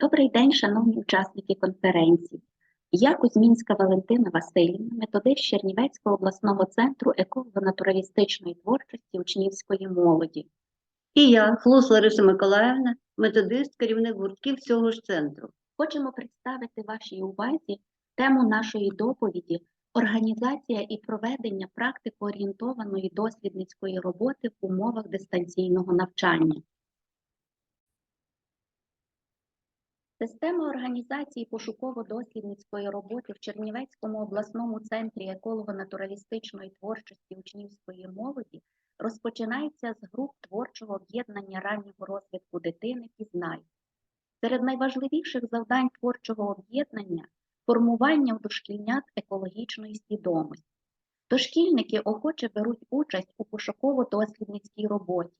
Добрий день, шановні учасники конференції. Я Кузьмінська Валентина Васильівна, методист Чернівецького обласного центру еколого-натуралістичної творчості учнівської молоді. І я, Флус Лариса Миколаївна, методист, керівник гуртків цього ж центру. Хочемо представити вашій увазі тему нашої доповіді Організація і проведення практико-орієнтованої дослідницької роботи в умовах дистанційного навчання. Система організації пошуково-дослідницької роботи в Чернівецькому обласному центрі еколого-натуралістичної творчості учнівської молоді розпочинається з груп творчого об'єднання раннього розвитку дитини «Пізнай». Серед найважливіших завдань творчого об'єднання формування в дошкільнят екологічної свідомості. Дошкільники охоче беруть участь у пошуково-дослідницькій роботі.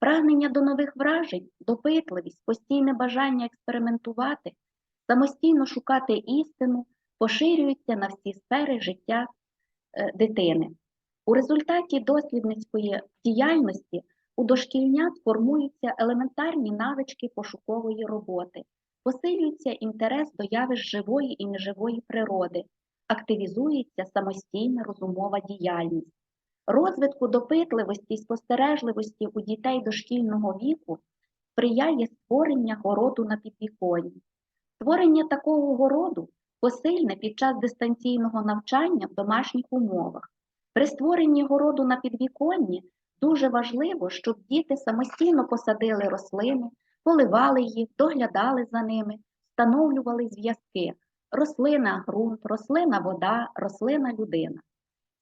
Прагнення до нових вражень, допитливість, постійне бажання експериментувати, самостійно шукати істину поширюються на всі сфери життя е, дитини. У результаті дослідницької діяльності у дошкільнят формуються елементарні навички пошукової роботи, посилюється інтерес до явищ живої і неживої природи, активізується самостійна розумова діяльність. Розвитку допитливості і спостережливості у дітей дошкільного віку сприяє створення городу на підвіконні. Створення такого городу посильне під час дистанційного навчання в домашніх умовах. При створенні городу на підвіконні дуже важливо, щоб діти самостійно посадили рослини, поливали їх, доглядали за ними, встановлювали зв'язки рослина ґрунт, рослина вода, рослина людина.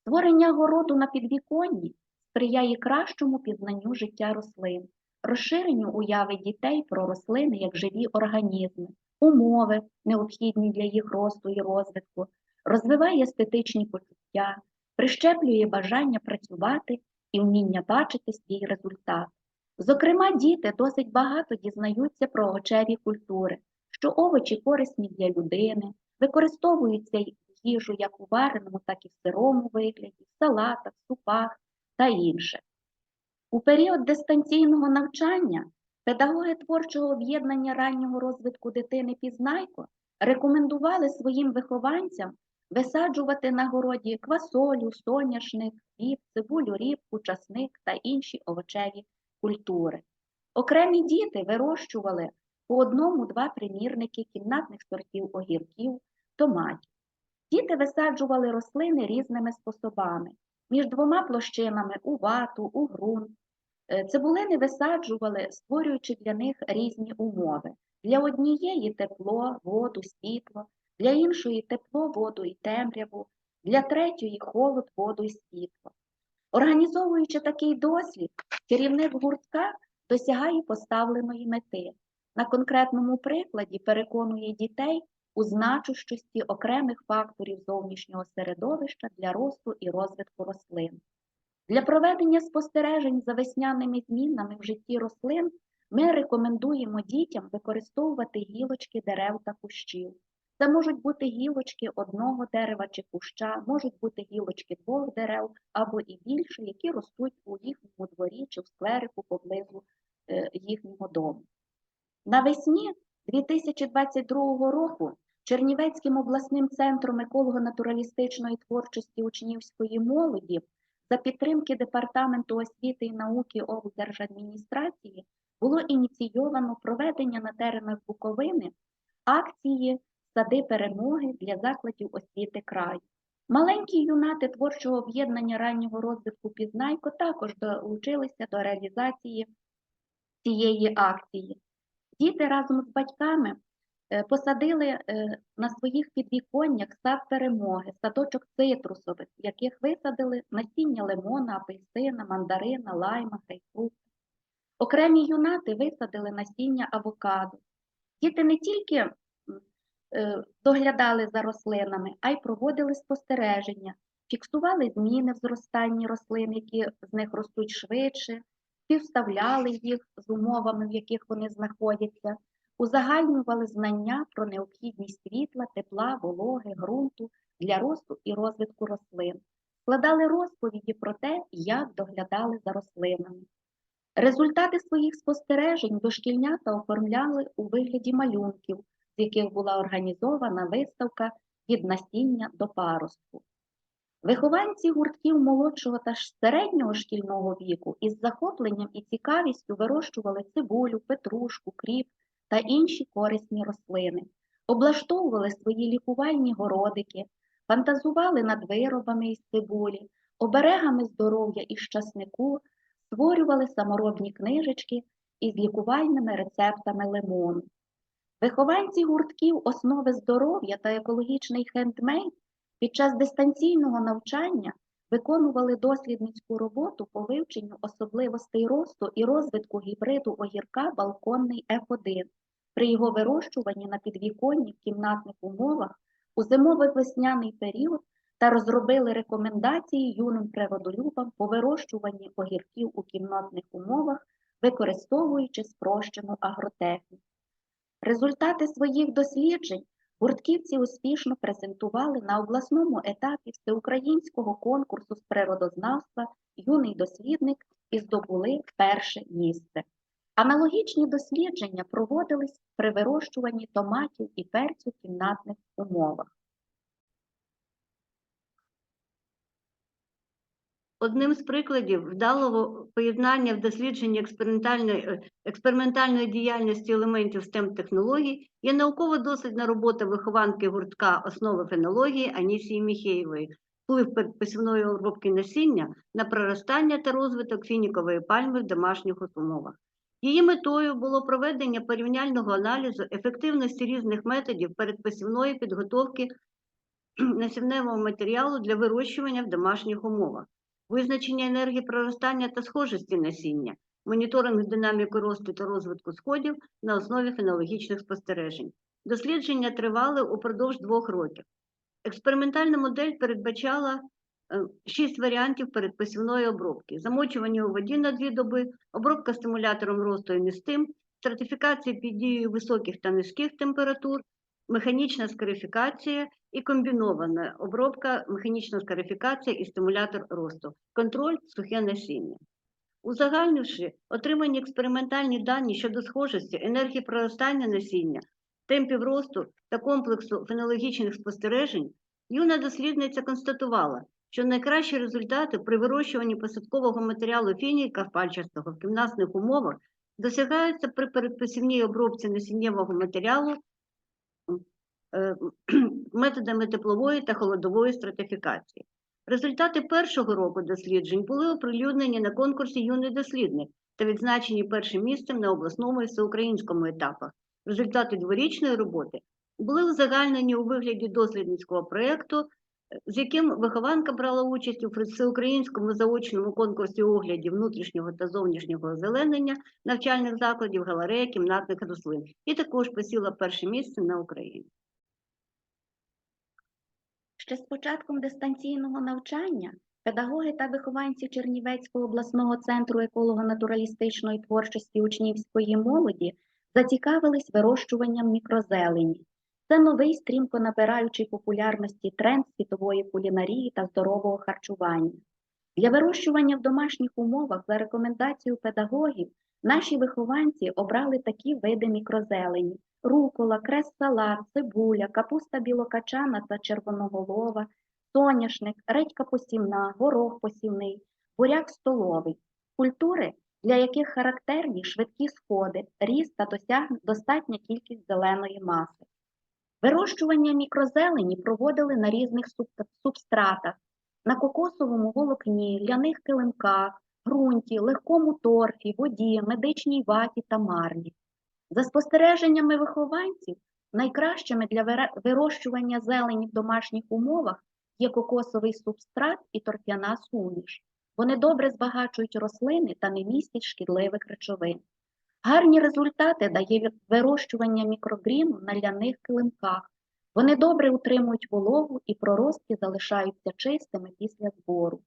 Створення городу на підвіконні сприяє кращому пізнанню життя рослин, розширенню уяви дітей про рослини як живі організми, умови, необхідні для їх росту і розвитку, розвиває естетичні почуття, прищеплює бажання працювати і вміння бачити свій результат. Зокрема, діти досить багато дізнаються про овочеві культури, що овочі корисні для людини, використовуються їжу як у вареному, так і в сирому вигляді, в салатах, супах та інше. У період дистанційного навчання педагоги творчого об'єднання раннього розвитку дитини Пізнайко рекомендували своїм вихованцям висаджувати на городі квасолю, соняшник, хліб, цибулю, рібку, часник та інші овочеві культури. Окремі діти вирощували по одному-два примірники кімнатних сортів огірків, томатів. Діти висаджували рослини різними способами, між двома площинами у вату, у ґрунт. Е, Цибулини висаджували, створюючи для них різні умови. Для однієї тепло, воду, світло, для іншої тепло, воду і темряву, для третьої холод, воду і світло. Організовуючи такий дослід, керівник гуртка досягає поставленої мети. На конкретному прикладі переконує дітей у значущості окремих факторів зовнішнього середовища для росту і розвитку рослин. Для проведення спостережень за весняними змінами в житті рослин ми рекомендуємо дітям використовувати гілочки дерев та кущів. Це можуть бути гілочки одного дерева чи куща, можуть бути гілочки двох дерев або і більше, які ростуть у їхньому дворі чи в скверику поблизу е, їхнього дому. Навесні 2022 року Чернівецьким обласним центром еколого-натуралістичної творчості учнівської молоді за підтримки Департаменту освіти і науки облдержадміністрації було ініційовано проведення на теренах Буковини акції Сади перемоги для закладів освіти краю. Маленькі юнати творчого об'єднання раннього розвитку Пізнайко також долучилися до реалізації цієї акції. Діти разом з батьками посадили е, на своїх підвіконнях сад перемоги, садочок цитрусових, яких висадили насіння лимона, апельсина, мандарина, лайма, грейпфрут. Окремі юнати висадили насіння авокадо. Діти не тільки е, доглядали за рослинами, а й проводили спостереження, фіксували зміни в зростанні рослин, які з них ростуть швидше, співставляли їх з умовами, в яких вони знаходяться, узагальнювали знання про необхідність світла, тепла, вологи, ґрунту для росту і розвитку рослин, складали розповіді про те, як доглядали за рослинами. Результати своїх спостережень дошкільнята оформляли у вигляді малюнків, з яких була організована виставка від насіння до паростку. Вихованці гуртків молодшого та середнього шкільного віку із захопленням і цікавістю вирощували цибулю, петрушку, кріп та інші корисні рослини, облаштовували свої лікувальні городики, фантазували над виробами із цибулі, оберегами здоров'я із часнику, створювали саморобні книжечки із лікувальними рецептами лимону. Вихованці гуртків основи здоров'я та екологічний хендмейд під час дистанційного навчання виконували дослідницьку роботу по вивченню особливостей росту і розвитку гібриду огірка балконний F1 при його вирощуванні на підвіконні в кімнатних умовах у зимовий весняний період та розробили рекомендації юним природолюбам по вирощуванні огірків у кімнатних умовах, використовуючи спрощену агротехніку. Результати своїх досліджень гуртківці успішно презентували на обласному етапі всеукраїнського конкурсу з природознавства Юний дослідник і здобули перше місце. Аналогічні дослідження проводились при вирощуванні томатів і перцю в кімнатних умовах. Одним з прикладів вдалого поєднання в дослідженні експериментальної, е, експериментальної діяльності елементів STEM технологій є науково-дослідна робота вихованки гуртка основи фенології Анісії Міхеєвої, вплив передпосівної обробки насіння на проростання та розвиток фінікової пальми в домашніх умовах. Її метою було проведення порівняльного аналізу ефективності різних методів передпосівної підготовки насівневого матеріалу для вирощування в домашніх умовах визначення енергії проростання та схожості насіння, моніторинг динаміки росту та розвитку сходів на основі фенологічних спостережень. Дослідження тривали упродовж двох років. Експериментальна модель передбачала е, шість варіантів передпосівної обробки: замочування у воді на дві доби, обробка стимулятором росту і містим, стратифікація під дією високих та низьких температур, механічна скарифікація і комбінована обробка, механічна скарифікація і стимулятор росту, контроль сухе насіння. Узагальнивши отримані експериментальні дані щодо схожості, енергії проростання насіння, темпів росту та комплексу фенологічних спостережень, юна дослідниця констатувала, що найкращі результати при вирощуванні посадкового матеріалу фініка пальчастого в кімнатних умовах досягаються при передпосівній обробці насіннєвого матеріалу методами теплової та холодової стратифікації. Результати першого року досліджень були оприлюднені на конкурсі Юний дослідник та відзначені першим місцем на обласному і всеукраїнському етапах. Результати дворічної роботи були узагальнені у вигляді дослідницького проєкту, е, з яким вихованка брала участь у всеукраїнському заочному конкурсі оглядів внутрішнього та зовнішнього озеленення навчальних закладів, галереї, кімнатних рослин, і також посіла перше місце на Україні. Ще з початком дистанційного навчання педагоги та вихованці Чернівецького обласного центру еколого-натуралістичної творчості учнівської молоді зацікавились вирощуванням мікрозелені. Це новий стрімко набираючий популярності тренд світової кулінарії та здорового харчування. Для вирощування в домашніх умовах за рекомендацією педагогів наші вихованці обрали такі види мікрозелені: рукола, крес-салат, цибуля, капуста білокачана та червоноголова, соняшник, редька посівна, горох посівний, буряк столовий. Культури, для яких характерні швидкі сходи, ріст та достатня кількість зеленої маси. Вирощування мікрозелені проводили на різних субстратах, на кокосовому волокні, ляних килимках, ґрунті, легкому торфі, воді, медичній ваті та марлі. За спостереженнями вихованців, найкращими для вирощування зелені в домашніх умовах є кокосовий субстрат і торфяна суміш. Вони добре збагачують рослини та не містять шкідливих речовин. Гарні результати дає вирощування мікрогріну на ляних килимках. Вони добре утримують вологу і проростки залишаються чистими після збору.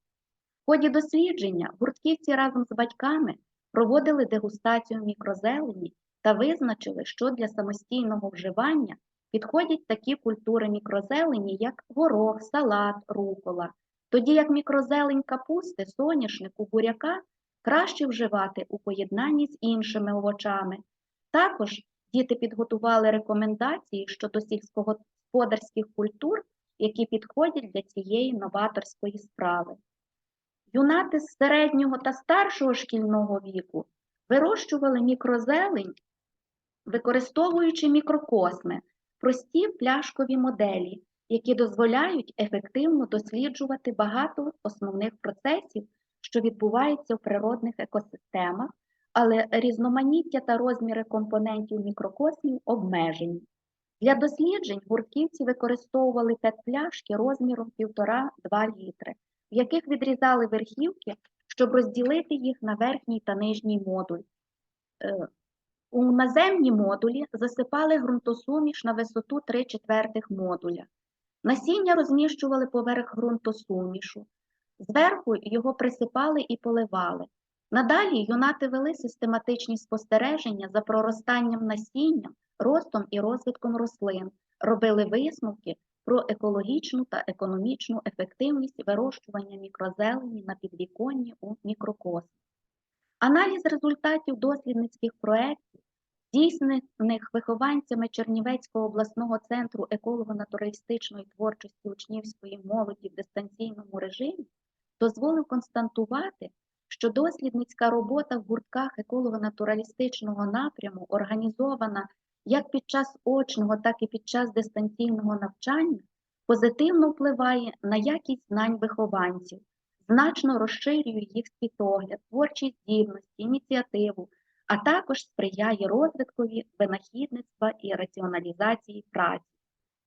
Ході дослідження гуртківці разом з батьками проводили дегустацію мікрозелені та визначили, що для самостійного вживання підходять такі культури мікрозелені, як горох, салат, рукола, тоді як мікрозелень капусти, соняшнику, буряка краще вживати у поєднанні з іншими овочами. Також діти підготували рекомендації щодо сільськогосподарських культур, які підходять для цієї новаторської справи. Юнати з середнього та старшого шкільного віку вирощували мікрозелень, використовуючи мікрокосми, прості пляшкові моделі, які дозволяють ефективно досліджувати багато основних процесів, що відбуваються в природних екосистемах, але різноманіття та розміри компонентів мікрокосмів обмежені. Для досліджень гурківці використовували пет-пляшки розміром 1,5-2 літри, в яких відрізали верхівки, щоб розділити їх на верхній та нижній модуль. Е, У наземні модулі засипали ґрунтосуміш на висоту 3 четвертих модуля. Насіння розміщували поверх ґрунтосумішу. Зверху його присипали і поливали. Надалі юнати вели систематичні спостереження за проростанням насіння, ростом і розвитком рослин, робили висновки про екологічну та економічну ефективність вирощування мікрозелені на підвіконні у мікрокосмі. Аналіз результатів дослідницьких проєктів, здійснених вихованцями Чернівецького обласного центру еколого-натуралістичної творчості учнівської молоді в дистанційному режимі, дозволив констатувати, що дослідницька робота в гуртках еколого-натуралістичного напряму організована як під час очного, так і під час дистанційного навчання, позитивно впливає на якість знань вихованців, значно розширює їх світогляд, творчі здібності, ініціативу, а також сприяє розвиткові винахідництва і раціоналізації праці.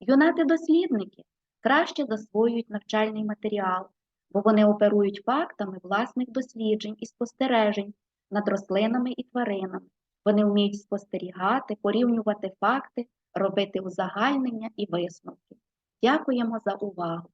Юнати-дослідники краще засвоюють навчальний матеріал, бо вони оперують фактами власних досліджень і спостережень над рослинами і тваринами. Вони вміють спостерігати, порівнювати факти, робити узагальнення і висновки. Дякуємо за увагу!